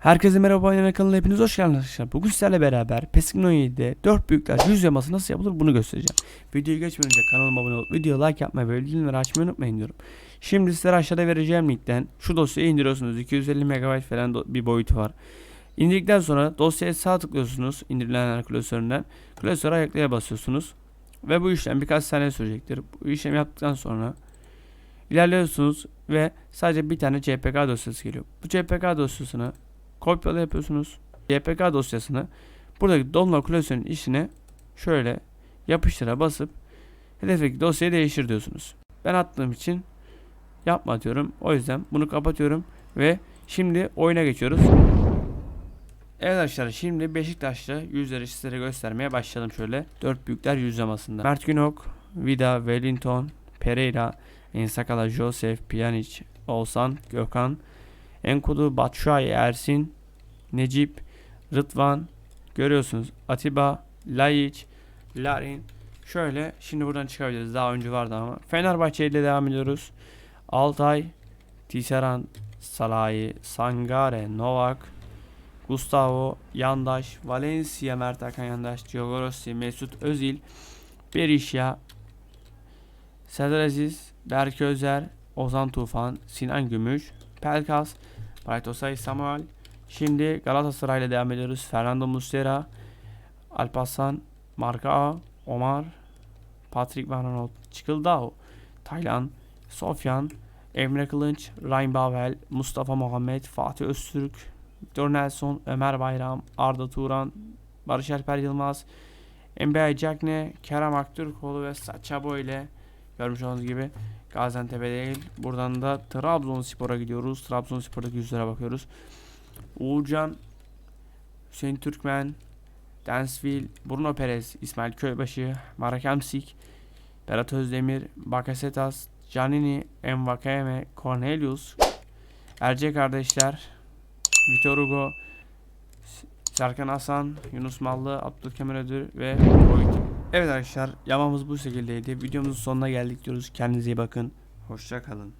Herkese merhaba oynayan kanalına hepiniz hoş geldiniz arkadaşlar. Bugün sizlerle beraber PES'in 17'de 4 büyükler yüz yaması nasıl yapılır bunu göstereceğim. Videoyu geçmeden önce kanalıma abone olup video like yapmayı ve bildirimleri açmayı unutmayın diyorum. Şimdi sizlere aşağıda vereceğim linkten şu dosyayı indiriyorsunuz. 250 MB falan bir boyutu var. İndirdikten sonra dosyaya sağ tıklıyorsunuz indirilen klasöründen. Klasöre ayaklaya basıyorsunuz. Ve bu işlem birkaç saniye sürecektir. Bu işlemi yaptıktan sonra ilerliyorsunuz ve sadece bir tane CPK dosyası geliyor. Bu CPK dosyasını kopyala yapıyorsunuz. CPK dosyasını buradaki download klasörün içine şöyle yapıştıra basıp hedefteki dosyayı değiştir diyorsunuz. Ben attığım için yapma diyorum. O yüzden bunu kapatıyorum ve şimdi oyuna geçiyoruz. Evet arkadaşlar şimdi Beşiktaş'ta yüzleri sizlere göstermeye başladım şöyle. Dört büyükler yüzlamasında. Mert Günok, Vida, Wellington, Pereira, Ensakala, Joseph, Pjanic, Oğuzhan, Gökhan, Enkudu, Batshuayi, Ersin, Necip, Rıdvan, görüyorsunuz Atiba, Laiç, Larin. Şöyle şimdi buradan çıkabiliriz. Daha önce vardı ama. Fenerbahçe ile devam ediyoruz. Altay, Tisserand, Salahi, Sangare, Novak, Gustavo, Yandaş, Valencia, Mert Hakan Yandaş, Diogo Rossi, Mesut Özil, Berisha, Serdar Aziz, Berk Özer, Ozan Tufan, Sinan Gümüş, Pelkas, Baytosay Samuel. Şimdi Galatasaray ile devam ediyoruz. Fernando Muslera, Alparslan, Marka, Omar, Patrick Van Aanholt, Çıkıldao, Taylan, Sofyan, Emre Kılınç, Ryan Babel, Mustafa Muhammed, Fatih Öztürk, Victor Nelson, Ömer Bayram, Arda Turan, Barış Alper Yılmaz, Emre Cakne, Kerem Aktürkoğlu ve Saçabo ile görmüş olduğunuz gibi Gaziantep'e değil. Buradan da Trabzonspor'a gidiyoruz. Trabzonspor'daki yüzlere bakıyoruz. Uğurcan, Hüseyin Türkmen, Dansville, Bruno Perez, İsmail Köybaşı, Marek Hamsik, Berat Özdemir, Bakasetas, Canini, Envakeme, Cornelius, Erce kardeşler, Vitor Hugo, Serkan Hasan, Yunus Mallı, Abdülkemal Ödür ve Koyut. Evet arkadaşlar yamamız bu şekildeydi. Videomuzun sonuna geldik diyoruz. Kendinize iyi bakın. Hoşça kalın.